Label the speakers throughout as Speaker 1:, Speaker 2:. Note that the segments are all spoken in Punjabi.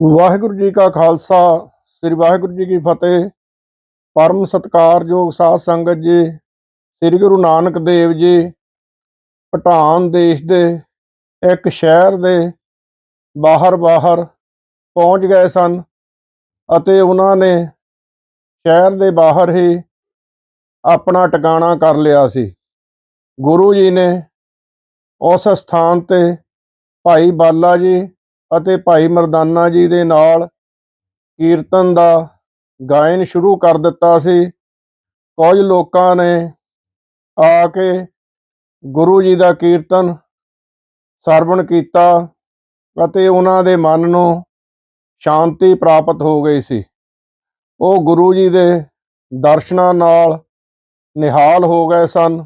Speaker 1: ਵਾਹਿਗੁਰੂ ਜੀ ਕਾ ਖਾਲਸਾ, ਸ੍ਰੀ ਵਾਹਿਗੁਰੂ ਜੀ ਕੀ ਫਤਿਹ। ਪਰਮ ਸਤਿਕਾਰਯੋਗ ਸਾਧ ਸੰਗਤ ਜੀ, ਸ੍ਰੀ ਗੁਰੂ ਨਾਨਕ ਦੇਵ ਜੀ ਪਟਾਨ ਦੇਸ਼ ਦੇ ਇੱਕ ਸ਼ਹਿਰ ਦੇ ਬਾਹਰ ਬਾਹਰ ਪਹੁੰਚ ਗਏ ਸਨ ਅਤੇ ਉਹਨਾਂ ਨੇ ਸ਼ਹਿਰ ਦੇ ਬਾਹਰ ਹੀ ਆਪਣਾ ਟਿਕਾਣਾ ਕਰ ਲਿਆ ਸੀ। ਗੁਰੂ ਜੀ ਨੇ ਉਸ ਸਥਾਨ ਤੇ ਭਾਈ ਬਾਲਾ ਜੀ ਅਤੇ ਭਾਈ ਮਰਦਾਨਾ ਜੀ ਦੇ ਨਾਲ ਕੀਰਤਨ ਦਾ ਗਾਇਨ ਸ਼ੁਰੂ ਕਰ ਦਿੱਤਾ ਸੀ। ਕੁਝ ਲੋਕਾਂ ਨੇ ਆ ਕੇ ਗੁਰੂ ਜੀ ਦਾ ਕੀਰਤਨ ਸਰਵਣ ਕੀਤਾ ਅਤੇ ਉਹਨਾਂ ਦੇ ਮਨ ਨੂੰ ਸ਼ਾਂਤੀ ਪ੍ਰਾਪਤ ਹੋ ਗਈ ਸੀ। ਉਹ ਗੁਰੂ ਜੀ ਦੇ ਦਰਸ਼ਨਾਂ ਨਾਲ ਨਿਹਾਲ ਹੋ ਗਏ ਸਨ।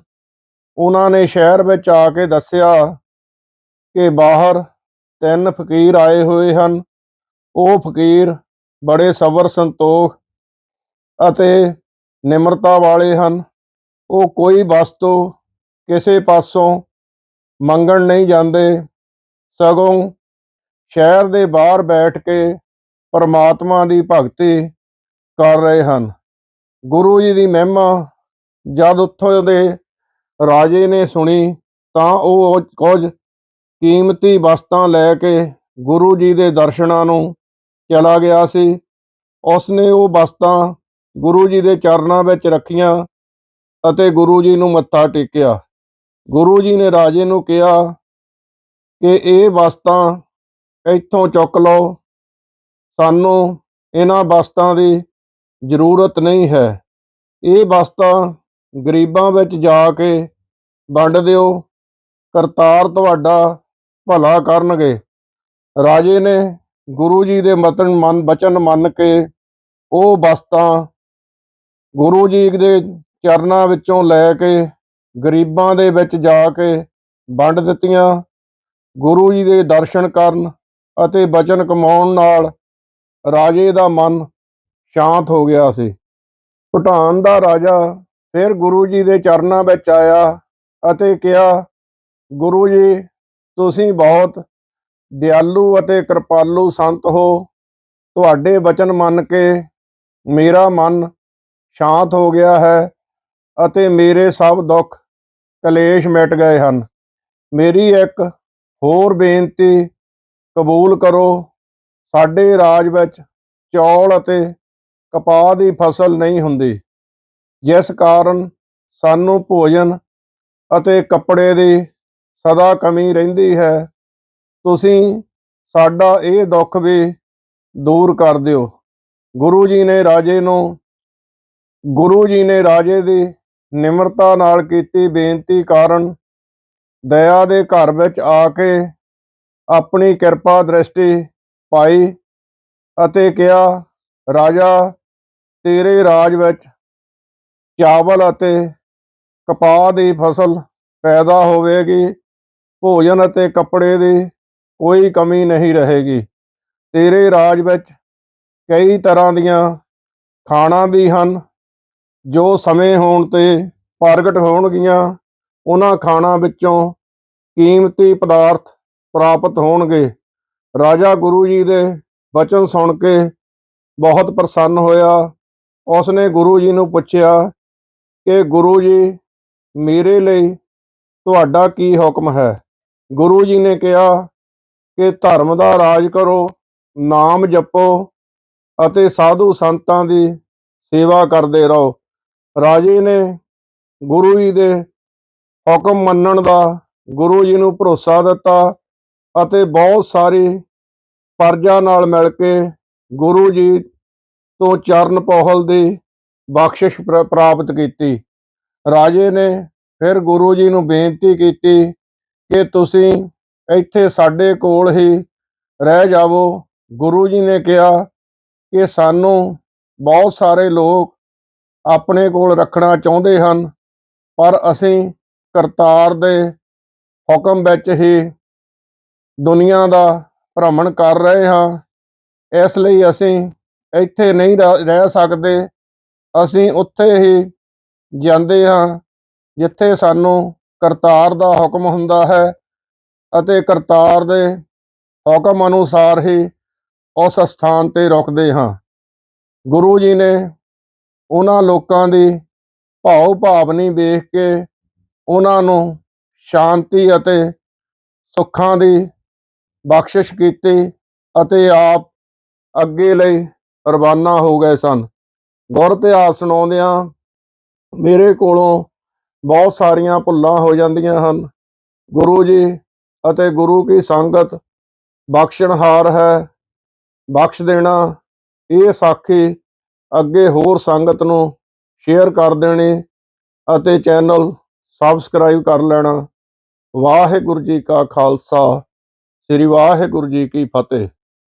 Speaker 1: ਉਹਨਾਂ ਨੇ ਸ਼ਹਿਰ ਵਿੱਚ ਆ ਕੇ ਦੱਸਿਆ ਕਿ ਬਾਹਰ ਤਿੰਨ ਫਕੀਰ ਆਏ ਹੋਏ ਹਨ। ਉਹ ਫਕੀਰ ਬੜੇ ਸਬਰ ਸੰਤੋਖ ਅਤੇ ਨਿਮਰਤਾ ਵਾਲੇ ਹਨ। ਉਹ ਕੋਈ ਵਸਤੂ ਕਿਸੇ ਪਾਸੋਂ ਮੰਗਣ ਨਹੀਂ ਜਾਂਦੇ। ਸਗੋਂ ਸ਼ਹਿਰ ਦੇ ਬਾਹਰ ਬੈਠ ਕੇ ਪਰਮਾਤਮਾ ਦੀ ਭਗਤੀ ਕਰ ਰਹੇ ਹਨ। ਗੁਰੂ ਜੀ ਦੀ ਮਹਿਮਾ ਜਦ ਉੱਥੋਂ ਦੇ ਰਾਜੇ ਨੇ ਸੁਣੀ ਤਾਂ ਉਹ ਕੁਝ ਕੀਮਤੀ ਵਸਤਾਂ ਲੈ ਕੇ ਗੁਰੂ ਜੀ ਦੇ ਦਰਸ਼ਨਾਂ ਨੂੰ ਚਲਾ ਗਿਆ ਸੀ। ਉਸਨੇ ਉਹ ਵਸਤਾਂ ਗੁਰੂ ਜੀ ਦੇ ਚਰਨਾਂ ਵਿੱਚ ਰੱਖੀਆਂ ਅਤੇ ਗੁਰੂ ਜੀ ਨੂੰ ਮੱਥਾ ਟੇਕਿਆ। ਗੁਰੂ ਜੀ ਨੇ ਰਾਜੇ ਨੂੰ ਕਿਹਾ ਕਿ ਇਹ ਵਸਤਾਂ ਇੱਥੋਂ ਚੁੱਕ ਲਓ। ਸਾਨੂੰ ਇਹਨਾਂ ਵਸਤਾਂ ਦੀ ਜ਼ਰੂਰਤ ਨਹੀਂ ਹੈ। ਇਹ ਵਸਤਾਂ ਗਰੀਬਾਂ ਵਿੱਚ ਜਾ ਕੇ ਵੰਡ ਦਿਓ। ਕਰਤਾਰ ਤੁਹਾਡਾ ਭਲਾ ਕਰਨਗੇ। ਰਾਜੇ ਨੇ ਗੁਰੂ ਜੀ ਦੇ ਮਤਨ ਮਨ, ਬਚਨ ਮੰਨ ਕੇ ਉਹ ਵਸਤਾਂ ਗੁਰੂ ਜੀ ਦੇ ਚਰਨਾਂ ਵਿੱਚੋਂ ਲੈ ਕੇ ਗਰੀਬਾਂ ਦੇ ਵਿੱਚ ਜਾ ਕੇ ਵੰਡ ਦਿੱਤੀਆਂ। ਗੁਰੂ ਜੀ ਦੇ ਦਰਸ਼ਨ ਕਰਨ ਅਤੇ ਬਚਨ ਕਮਾਉਣ ਨਾਲ ਰਾਜੇ ਦਾ ਮਨ ਸ਼ਾਂਤ ਹੋ ਗਿਆ ਸੀ। ਭੂਟਾਨ ਦਾ ਰਾਜਾ ਫਿਰ ਗੁਰੂ ਜੀ ਦੇ ਚਰਨਾਂ ਵਿੱਚ ਆਇਆ ਅਤੇ ਕਿਹਾ, ਗੁਰੂ ਜੀ ਤੁਸੀਂ ਬਹੁਤ ਦਿਆਲੂ ਅਤੇ ਕਿਰਪਾਲੂ ਸੰਤ ਹੋ। ਤੁਹਾਡੇ ਵਚਨ ਮੰਨ ਕੇ ਮੇਰਾ ਮਨ ਸ਼ਾਂਤ ਹੋ ਗਿਆ ਹੈ ਅਤੇ ਮੇਰੇ ਸਭ ਦੁੱਖ ਕਲੇਸ਼ ਮਿਟ ਗਏ ਹਨ। ਮੇਰੀ ਇੱਕ ਹੋਰ ਬੇਨਤੀ ਕਬੂਲ ਕਰੋ, ਸਾਡੇ ਰਾਜ ਵਿੱਚ ਚੌਲ ਅਤੇ ਕਪਾਹ ਦੀ ਫਸਲ ਨਹੀਂ ਹੁੰਦੀ, ਜਿਸ ਕਾਰਨ ਸਾਨੂੰ ਭੋਜਨ ਅਤੇ ਕੱਪੜੇ ਦੀ ਸਦਾ ਕਮੀ ਰਹਿੰਦੀ ਹੈ। ਤੁਸੀਂ ਸਾਡਾ ਇਹ ਦੁੱਖ ਵੀ ਦੂਰ ਕਰ ਦਿਓ। ਗੁਰੂ ਜੀ ਨੇ ਰਾਜੇ ਨੂੰ, ਗੁਰੂ ਜੀ ਨੇ ਰਾਜੇ ਦੀ ਨਿਮਰਤਾ ਨਾਲ ਕੀਤੀ ਬੇਨਤੀ ਕਾਰਨ ਦਇਆ ਦੇ ਘਰ ਵਿੱਚ ਆ ਕੇ ਆਪਣੀ ਕਿਰਪਾ ਦ੍ਰਿਸ਼ਟੀ ਪਾਈ ਅਤੇ ਕਿਹਾ, ਰਾਜਾ, ਤੇਰੇ ਰਾਜ ਵਿੱਚ ਚਾਵਲ ਅਤੇ ਕਪਾਹ ਦੀ ਫਸਲ ਪੈਦਾ ਹੋਵੇਗੀ। ਭੋਜਨ ਅਤੇ ਕੱਪੜੇ ਦੀ ਕੋਈ ਕਮੀ ਨਹੀਂ ਰਹੇਗੀ। ਤੇਰੇ ਰਾਜ ਵਿੱਚ ਕਈ ਤਰ੍ਹਾਂ ਦੀਆਂ ਖਾਣਾ ਵੀ ਹਨ, ਜੋ ਸਮੇਂ ਹੋਣ ਤੇ ਪ੍ਰਗਟ ਹੋਣਗੀਆਂ। ਉਹਨਾਂ ਖਾਣਾ ਵਿੱਚੋਂ ਕੀਮਤੀ ਪਦਾਰਥ ਪ੍ਰਾਪਤ ਹੋਣਗੇ। ਰਾਜਾ ਗੁਰੂ ਜੀ ਦੇ ਬਚਨ ਸੁਣ ਕੇ ਬਹੁਤ ਪ੍ਰਸੰਨ ਹੋਇਆ। ਉਸਨੇ ਗੁਰੂ ਜੀ ਨੂੰ ਪੁੱਛਿਆ ਕਿ, ਗੁਰੂ ਜੀ, ਮੇਰੇ ਲਈ ਤੁਹਾਡਾ ਕੀ ਹੁਕਮ ਹੈ? ਗੁਰੂ ਜੀ ਨੇ ਕਿਹਾ ਕਿ ਧਰਮ ਦਾ ਰਾਜ ਕਰੋ, ਨਾਮ ਜਪੋ ਅਤੇ ਸਾਧੂ ਸੰਤਾਂ ਦੀ ਸੇਵਾ ਕਰਦੇ ਰਹੋ। ਰਾਜੇ ਨੇ ਗੁਰੂ ਜੀ ਦੇ ਹੁਕਮ ਮੰਨਣ ਦਾ ਗੁਰੂ ਜੀ ਨੂੰ ਭਰੋਸਾ ਦਿੱਤਾ ਅਤੇ ਬਹੁਤ ਸਾਰੀ ਪਰਜਾ ਨਾਲ ਮਿਲ ਕੇ ਗੁਰੂ ਜੀ ਤੋਂ ਚਰਨ ਪੋਹਲ ਦੀ ਬਖਸ਼ਿਸ਼ ਪ੍ਰਾਪਤ ਕੀਤੀ। ਰਾਜੇ ਨੇ ਫਿਰ ਗੁਰੂ ਜੀ ਨੂੰ ਬੇਨਤੀ ਕੀਤੀ ਕਿ ਤੁਸੀਂ ਇੱਥੇ ਸਾਡੇ ਕੋਲ ਹੀ ਰਹਿ ਜਾਵੋ। ਗੁਰੂ ਜੀ ਨੇ ਕਿਹਾ ਕਿ ਸਾਨੂੰ ਬਹੁਤ ਸਾਰੇ ਲੋਕ ਆਪਣੇ ਕੋਲ ਰੱਖਣਾ ਚਾਹੁੰਦੇ ਹਨ, ਪਰ ਅਸੀਂ ਕਰਤਾਰ ਦੇ ਹੁਕਮ ਵਿੱਚ ਹੀ ਦੁਨੀਆ ਦਾ ਭ੍ਰਮਣ ਕਰ ਰਹੇ ਹਾਂ। ਇਸ ਲਈ ਅਸੀਂ ਇੱਥੇ ਨਹੀਂ ਰਹਿ ਸਕਦੇ। ਅਸੀਂ ਉੱਥੇ ਹੀ ਜਾਂਦੇ ਹਾਂ, ਜਿੱਥੇ ਸਾਨੂੰ ਕਰਤਾਰ ਦਾ ਹੁਕਮ ਹੁੰਦਾ ਹੈ ਅਤੇ ਕਰਤਾਰ ਦੇ ਹੁਕਮ ਅਨੁਸਾਰ ਹੀ ਉਸ ਸਥਾਨ ਤੇ ਰੁਕਦੇ ਹਾਂ। ਗੁਰੂ ਜੀ ਨੇ ਉਹਨਾਂ ਲੋਕਾਂ ਦੀ ਭਾਵ ਭਾਵਨੀ ਵੇਖ ਕੇ ਉਹਨਾਂ ਨੂੰ ਸ਼ਾਂਤੀ ਅਤੇ ਸੁੱਖਾਂ ਦੀ ਬਖਸ਼ਿਸ਼ ਕੀਤੀ ਅਤੇ ਆਪ ਅੱਗੇ ਲਈ ਰਵਾਨਾ ਹੋ ਗਏ ਸਨ। ਗੁਰ ਇਤਿਹਾਸ ਸੁਣਾਉਂਦਿਆਂ ਮੇਰੇ ਕੋਲੋਂ ਬਹੁਤ ਸਾਰੀਆਂ ਭੁੱਲਾਂ ਹੋ ਜਾਂਦੀਆਂ ਹਨ। ਗੁਰੂ ਜੀ ਅਤੇ ਗੁਰੂ ਕੀ ਸੰਗਤ ਬਖਸ਼ਣਹਾਰ ਹੈ, ਬਖਸ਼ ਦੇਣਾ, ਇਹ ਸਾਖੀ ਅੱਗੇ ਹੋਰ ਸੰਗਤ ਨੂੰ ਸ਼ੇਅਰ ਕਰ ਦੇਣੀ ਅਤੇ ਚੈਨਲ ਸਬਸਕ੍ਰਾਈਬ ਕਰ ਲੈਣਾ। ਵਾਹਿਗੁਰੂ ਜੀ ਕਾ ਖਾਲਸਾ, ਸ੍ਰੀ ਵਾਹਿਗੁਰੂ ਜੀ ਕੀ ਫਤਿਹ।